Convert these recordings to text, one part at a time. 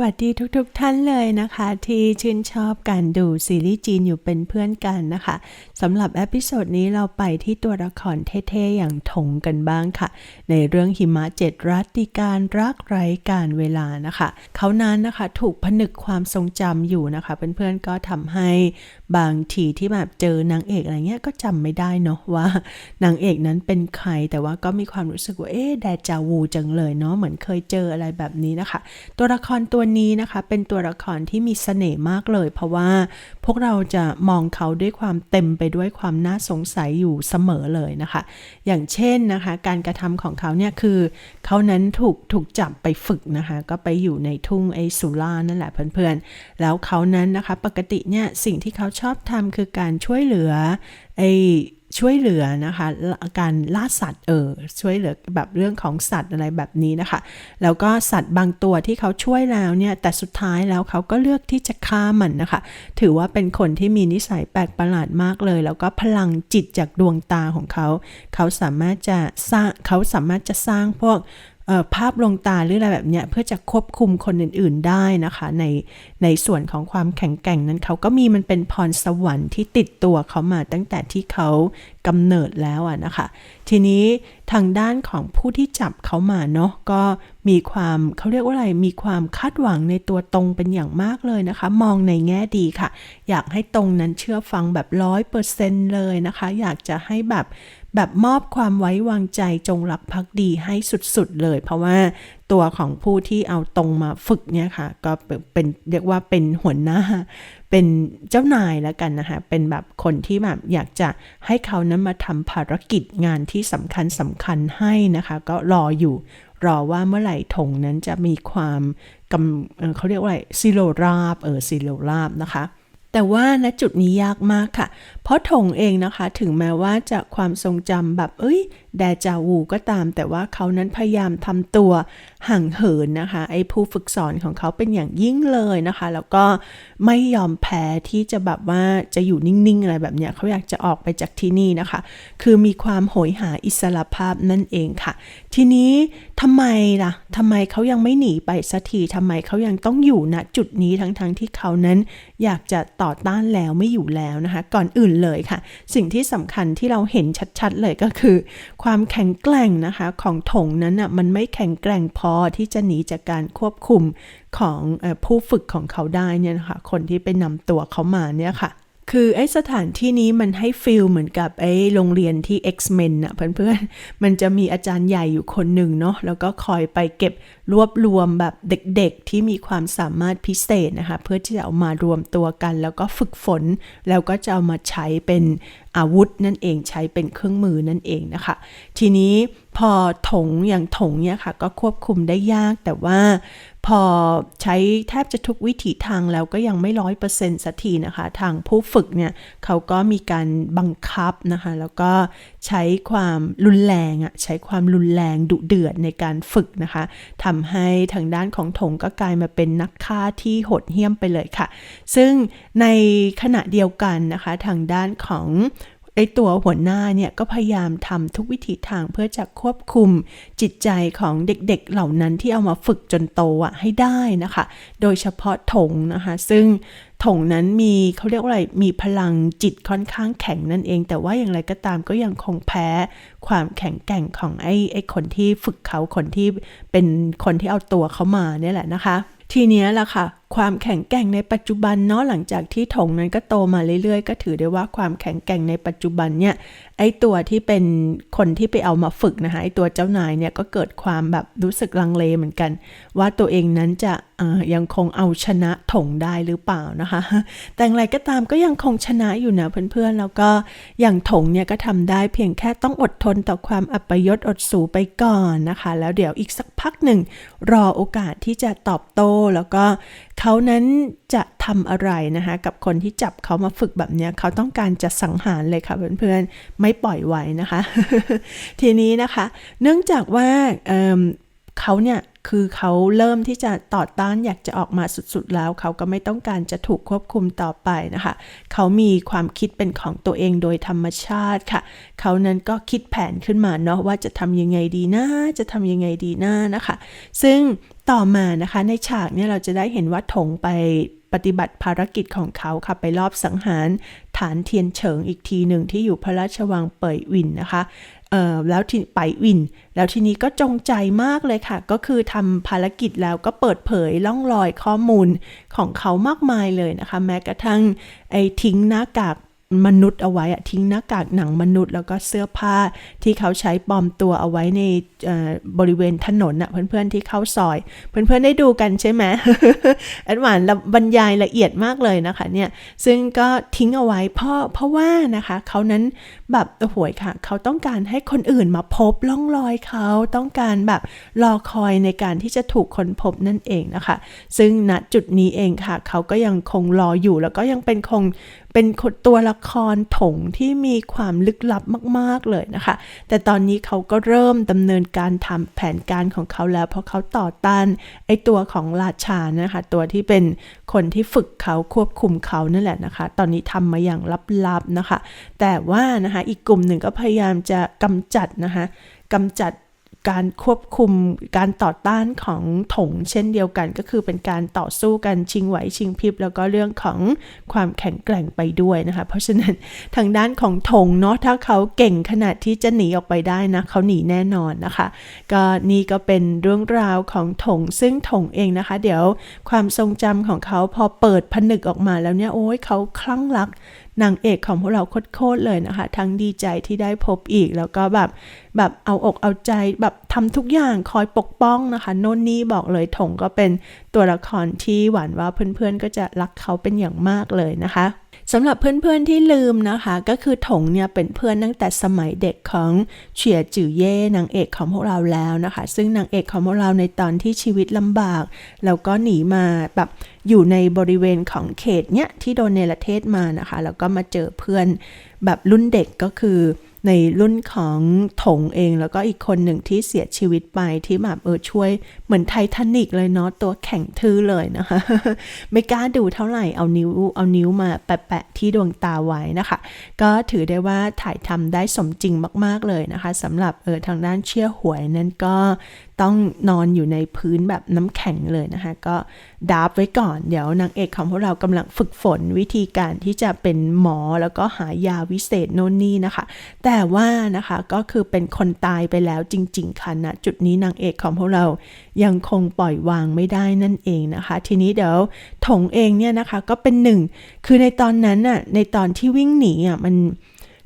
วัสดีทุกๆทท่านเลยนะคะ ที่ชื่นชอบการดูซีรีส์จีนอยู่เป็นเพื่อนกันนะคะสำหรับเอพิโซดนี้เราไปที่ตัวละครเท่ๆ อย่างถงกันบ้างค่ะ ในเรื่องหิมะเจ็ดรัตติการรักไร้การเวลานะคะ เขานั้นนะคะถูกผนึกความทรงจำอยู่นะคะ เพื่อนๆก็ทำให้ บางทีที่แบบเจอนางเอกอะไรเงี้ยก็จำไม่ได้เนาะว่านางเอกนั้นเป็นใคร แต่ว่าก็มีความรู้สึกว่าเอ๊ะแดจาวูจังเลยเนาะเหมือนเคยเจออะไรแบบนี้นะคะ ตัวละครตัวนี้นะคะเป็นตัวละครที่มีเสน่ห์มากเลย เพราะว่าพวกเราจะมองเขาด้วยความเต็มไปด้วยความน่าสงสัยอยู่เสมอเลยนะคะ อย่างเช่นนะคะ การกระทำของเขาเนี่ยคือเขานั้นถูกถูกจับไปฝึกนะคะ ก็ไปอยู่ในทุ่งไอสุรานั่นแหละเพื่อนๆแล้วเขานั้นนะคะ ปกติเนี่ยสิ่งที่เขาชอบทำคือการช่วยเหลือไอช่วยเหลือนะคะการล่าสัตว์เออช่วยเหลือแบบเรื่องของสัตว์อะไรแบบนี้นะคะ แล้วก็สัตว์บางตัวที่เขาช่วยแล้วเนี่ยแต่สุดท้ายแล้วเขาก็เลือกที่จะฆ่ามันนะคะ ถือว่าเป็นคนที่มีนิสัยแปลกประหลาดมากเลย แล้วก็พลังจิตจากดวงตาของเขา เขาสามารถจะสร้างเขาสามารถจะสร้างพวก ภาพลงตาหรืออะไรแบบเนี้ยเพื่อจะควบคุมคนอื่น ๆได้นะคะ ในในส่วนของความแข็งแกร่งนั้นเขาก็มีมันเป็นพรสวรรค์ที่ติดตัวเขามาตั้งแต่ที่เขากำเนิดแล้วอะนะคะ ทีนี้ทางด้านของผู้ที่จับเขามาเนาะก็มีความเขาเรียกว่าอะไรมีความคาดหวังในตัวตรงเป็นอย่างมากเลยนะคะ มองในแง่ดีค่ะ อยากให้ตรงนั้นเชื่อฟังแบบร้อยเปอร์เซนต์เลยนะคะ อยากจะให้แบบ แบบมอบความไว้วางใจจงรักภักดีให้สุดๆเลย เพราะว่าตัวของผู้ที่เอาตรงมาฝึกเนี่ยค่ะ ก็เป็นเรียกว่าเป็นหัวหน้า เป็นเจ้านายแล้วกันนะคะเป็นแบบคนที่แบบอยากจะให้เขานั้นมาทำภารกิจงานที่สำคัญสำคัญให้นะคะ ก็รออยู่รอว่าเมื่อไหร่ถงนั้นจะมีความกำเขาเรียกว่าอะไรซิโลราบเออซิโลราบนะคะแต่ว่าณจุดนี้ยากมากค่ะ เพราะถงเองนะคะถึงแม้ว่าจะความทรงจำแบบเอ้ยแดจาวูก็ตาม แต่ว่าเขานั้นพยายามทำตัวห่างเหินนะคะไอ้ผู้ฝึกสอนของเขาเป็นอย่างยิ่งเลยนะคะ แล้วก็ไม่ยอมแพ้ที่จะแบบว่าจะอยู่นิ่งๆอะไรแบบเนี้ยเขาอยากจะออกไปจากที่นี่นะคะ คือมีความโหยหาอิสระภาพนั่นเองค่ะ ทีนี้ทำไมล่ะทำไมเขายังไม่หนีไปสักทีทำไมเขายังต้องอยู่ณจุดนี้ทั้งๆทที่เขานั้นอยากจะต่อต้านแล้วไม่อยู่แล้วนะคะ ก่อนอื่นเลยค่ะ สิ่งที่สำคัญที่เราเห็นชัดๆเลยก็คือ ความแข็งแกร่งนะคะของถงนั้นอะมันไม่แข็งแกร่งพอที่จะหนีจากการควบคุมของผู้ฝึกของเขาได้เนี่ยนะคะคนที่ไปนำตัวเขามาเนี่ยค่ะ คือไอสถานที่นี้มันให้ฟิลเหมือนกับไอโรงเรียนที่ X-Men อะเพื่อนๆ มันจะมีอาจารย์ใหญ่อยู่คนหนึ่งเนาะแล้วก็คอยไปเก็บรวบรวมแบบเด็กๆ ที่มีความสามารถพิเศษนะคะ เพื่อที่จะเอามารวมตัวกัน แล้วก็ฝึกฝน แล้วก็จะเอามาใช้เป็นอาวุธนั่นเองใช้เป็นเครื่องมือนั่นเองนะคะ ทีนี้พอถงอย่างถงเนี่ยค่ะก็ควบคุมได้ยากแต่ว่า พอใช้แทบจะทุกวิถีทางแล้วก็ยังไม่ร้อยเปอร์เซ็นต์สักทีนะคะ ทางผู้ฝึกเนี่ยเขาก็มีการบังคับนะคะ แล้วก็ใช้ความรุนแรงอะใช้ความรุนแรงดุเดือดในการฝึกนะคะทำให้ทางด้านของถงก็กลายมาเป็นนักฆ่าที่โหดเหี้ยมไปเลยค่ะ ซึ่งในขณะเดียวกันนะคะทางด้านของ ไอตัวหัวหน้าเนี่ยก็พยายามทำทุกวิถีทางเพื่อจะควบคุมจิตใจของเด็กๆเหล่านั้นที่เอามาฝึกจนโตอะให้ได้นะคะ โดยเฉพาะถงนะคะ ซึ่งถงนั้นมีเขาเรียกว่าอะไรมีพลังจิตค่อนข้างแข็งนั่นเอง แต่ว่าอย่างไรก็ตามก็ยังคงแพ้ความแข็งแกร่งของไอ้ไอ้คนที่ฝึกเขาคนที่เป็นคนที่เอาตัวเขามาเนี่ยแหละนะคะ ทีนี้ล่ะค่ะ ความแข็งแกร่งในปัจจุบันเนาะหลังจากที่ถงนั้นก็โตมาเรื่อยๆ ก็ถือได้ว่าความแข็งแกร่งในปัจจุบันเนี่ยไอตัวที่เป็นคนที่ไปเอามาฝึกนะคะไอตัวเจ้านายเนี่ยก็เกิดความแบบรู้สึกลังเลเหมือนกัน ว่าตัวเองนั้นจะยังคงเอาชนะถงได้หรือเปล่านะคะ แต่อย่างไรก็ตามก็ยังคงชนะอยู่นะเพื่อนๆ แล้วก็อย่างถงเนี่ยก็ทำได้เพียงแค่ต้องอดทนต่อความอัปยศอดสูไปก่อนนะคะ แล้วเดี๋ยวอีกสักพักหนึ่งรอโอกาสที่จะตอบโต้แล้วก็เขานั้นจะทำอะไรนะคะกับคนที่จับเขามาฝึกแบบนี้เขาต้องการจะสังหารเลยค่ะเพื่อนๆไม่ปล่อยไว้นะคะ ทีนี้นะคะ เนื่องจากว่าเเขาเนี่ยคือเขาเริ่มที่จะต่อต้านอยากจะออกมาสุดๆ แล้ว เขาก็ไม่ต้องการจะถูกควบคุมต่อไปนะคะ เขามีความคิดเป็นของตัวเองโดยธรรมชาติค่ะ เขานั้นก็คิดแผนขึ้นมาเนาะว่าจะทำยังไงดีนะจะทำยังไงดีนะนะคะ ซึ่ง ต่อมานะคะในฉากเนี่ยเราจะได้เห็นว่าถงไปปฏิบัติภารกิจของเขาค่ะไปรอบสังหารฐานเทียนเฉิงอีกทีหนึ่งที่อยู่พระราชวังเป่ยวินนะคะเอ่อแล้วที่ไปวิน แล้วทีนี้ก็จงใจมากเลยค่ะ ก็คือทำภารกิจแล้วก็เปิดเผยล่องรอยข้อมูลของเขามากมายเลยนะคะ แม้กระทั่งไอ้ทิ้งหน้ากาก มนุษย์เอาไว้อะทิ้งหน้ากากหนังมนุษย์ แล้วก็เสื้อผ้าที่เขาใช้ปลอมตัวเอาไว้ในบริเวณถนนอะเพื่อนๆที่เข้าซอย เพื่อนๆได้ดูกันใช่ไหมแอดวานบรรยายละเอียดมากเลยนะคะเนี่ยซึ่งก็ทิ้งเอาไว้เพราะเพราะว่านะคะเขานั้นแบบโอ้โหค่ะ เขาต้องการให้คนอื่นมาพบล่องรอยเขาต้องการแบบรอคอยในการที่จะถูกคนพบนั่นเองนะคะ ซึ่งณจุดนี้เองค่ะ เขาก็ยังคงรออยู่แล้วก็ยังเป็นคงเป็นตัวละครถงที่มีความลึกลับมาก ๆ เลยนะคะ แต่ตอนนี้เขาก็เริ่มดำเนินการทำแผนการของเขาแล้ว เพราะเขาต่อต้านไอตัวของราชานะคะ ตัวที่เป็นคนที่ฝึกเขาควบคุมเขานั่นแหละนะคะ ตอนนี้ทำมาอย่างลับ ๆ นะคะ แต่ว่านะคะอีกกลุ่มหนึ่งก็พยายามจะกำจัดนะคะกำจัด การควบคุมการต่อต้านของถงเช่นเดียวกัน ก็คือเป็นการต่อสู้กันชิงไหวชิงพริบ แล้วก็เรื่องของความแข็งแกร่งไปด้วยนะคะ เพราะฉะนั้นทางด้านของถงเนาะถ้าเขาเก่งขนาดที่จะหนีออกไปได้นะเขาหนีแน่นอนนะคะ ก็นี่ก็เป็นเรื่องราวของถงซึ่งถงเองนะคะ เดี๋ยวความทรงจำของเขาพอเปิดผนึกออกมาแล้วเนี่ยโอ้ยเขาคลั่งรัก นางเอกของพวกเราโคตรเลยนะคะ ทั้งดีใจที่ได้พบอีก แล้วก็แบบแบบเอาอกเอาใจแบบทำทุกอย่างคอยปกป้องนะคะโน่นนี่บอกเลยถงก็เป็นตัวละครที่หวานว่าเพื่อนๆก็จะรักเขาเป็นอย่างมากเลยนะคะ สำหรับเพื่อนๆที่ลืมนะคะ ก็คือถงเนี่ยเป็นเพื่อนตั้งแต่สมัยเด็กของเฉียจือเย่นางเอกของพวกเราแล้วนะคะ ซึ่งนางเอกของพวกเราในตอนที่ชีวิตลำบากแล้วก็หนีมาแบบอยู่ในบริเวณของเขตเนี้ยที่โดนเนรเทศมานะคะ แล้วก็มาเจอเพื่อนแบบรุ่นเด็กก็คือ ในรุ่นของถงเองแล้วก็อีกคนหนึ่งที่เสียชีวิตไปที่แบบเออช่วยเหมือนไททานิกเลยเนาะตัวแข็งทื่อเลยนะคะ ไม่กล้าดูเท่าไหร่เอานิ้วเอานิ้วมาแปะๆที่ดวงตาไว้นะคะ ก็ถือได้ว่าถ่ายทำได้สมจริงมาก ๆเลยนะคะสำหรับเออทางด้านเชี่ยหวยนั้นก็ ต้องนอนอยู่ในพื้นแบบน้ำแข็งเลยนะคะ ก็ดาบไว้ก่อน เดี๋ยวนางเอกของพวกเรากำลังฝึกฝนวิธีการที่จะเป็นหมอแล้วก็หายาวิเศษโน่นนี่นะคะ แต่ว่านะคะก็คือเป็นคนตายไปแล้วจริง ๆค่ะนะจุดนี้นางเอกของพวกเรายังคงปล่อยวางไม่ได้นั่นเองนะคะ ทีนี้เดี๋ยวถงเองเนี่ยนะคะก็เป็นหนึ่งคือในตอนนั้นน่ะในตอนที่วิ่งหนีอะมัน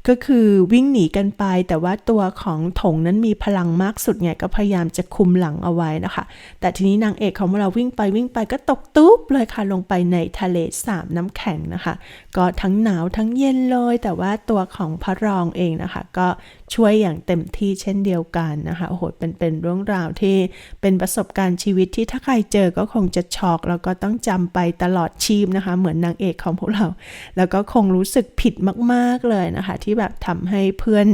ก็คือวิ่งหนีกันไป แต่ว่าตัวของถงนั้นมีพลังมากสุดไงก็พยายามจะคุมหลังเอาไว้นะคะ แต่ทีนี้นางเอกของเราวิ่งไปวิ่งไปก็ตกตุ๊บเลยค่ะลงไปในทะเลสาบน้ำแข็งนะคะ ก็ทั้งหนาวทั้งเย็นเลย แต่ว่าตัวของพระรองเองนะคะ ก็ช่วยอย่างเต็มที่เช่นเดียวกันนะคะโอ้โหเป็นเป็นเรื่องราวที่เป็นประสบการณ์ชีวิตที่ถ้าใครเจอก็คงจะช็อกแล้วก็ต้องจำไปตลอดชีพนะคะ เหมือนนางเอกของพวกเรา แล้วก็คงรู้สึกผิดมาก ๆเลยนะคะที่ที่แบบทำให้เพื่อน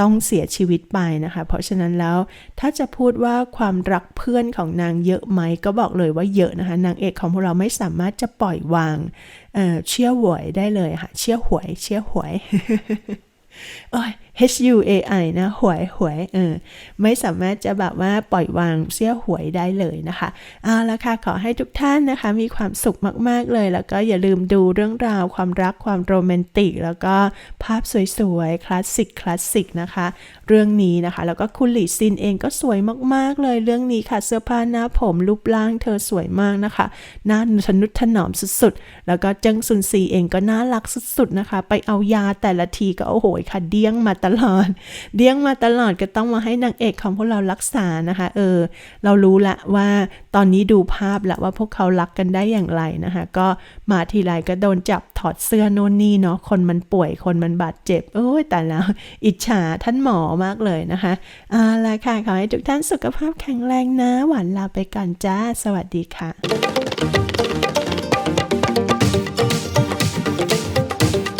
ต้องเสียชีวิตไปนะคะ เพราะฉะนั้นแล้วถ้าจะพูดว่าความรักเพื่อนของนางเยอะไหมก็บอกเลยว่าเยอะนะคะ นางเอกของพวกเราไม่สามารถจะปล่อยวางเเชี่ยวหวยได้เลยค่ะ เชี่ยวหวย เชี่ยวหวยเอ้ย H U A I นะหวยหวยเออไม่สามารถจะแบบว่าปล่อยวางเสี้ยหวยได้เลยนะคะเอาละค่ะขอให้ทุกท่านนะคะ มีความสุขมากๆเลย แล้วก็อย่าลืมดูเรื่องราวความรักความโรแมนติก แล้วก็ภาพสวยๆ คลาสสิกคลาสสิกนะคะ เรื่องนี้นะคะ แล้วก็คุณหลีซินเองก็สวยมากๆเลยเรื่องนี้ค่ะเสื้อผ้าหน้าผมรูปร่างเธอสวยมากนะคะหน้าทนุถนอมสุดๆ แล้วก็เจิงซุนซีเองก็น่ารักสุดๆนะคะ ไปเอายาแต่ละทีก็โอ้โหค่ะเดี้ยงมาตลอด เดี้ยงมาตลอดก็ต้องมาให้นางเอกของพวกเรารักษานะคะ เออ เรารู้ละว่าตอนนี้ดูภาพละว่าพวกเขารักกันได้อย่างไรนะคะ ก็มาทีไรก็โดนจับถอดเสื้อโน่นนี่เนาะ คนมันป่วยคนมันบาดเจ็บ โอ้ยแต่แล้ว อิจฉาท่านหมอมากเลยนะคะเอาละค่ะ ขอให้ทุกท่านสุขภาพแข็งแรงนะ หวานลาไปก่อนจ้า สวัสดีค่ะ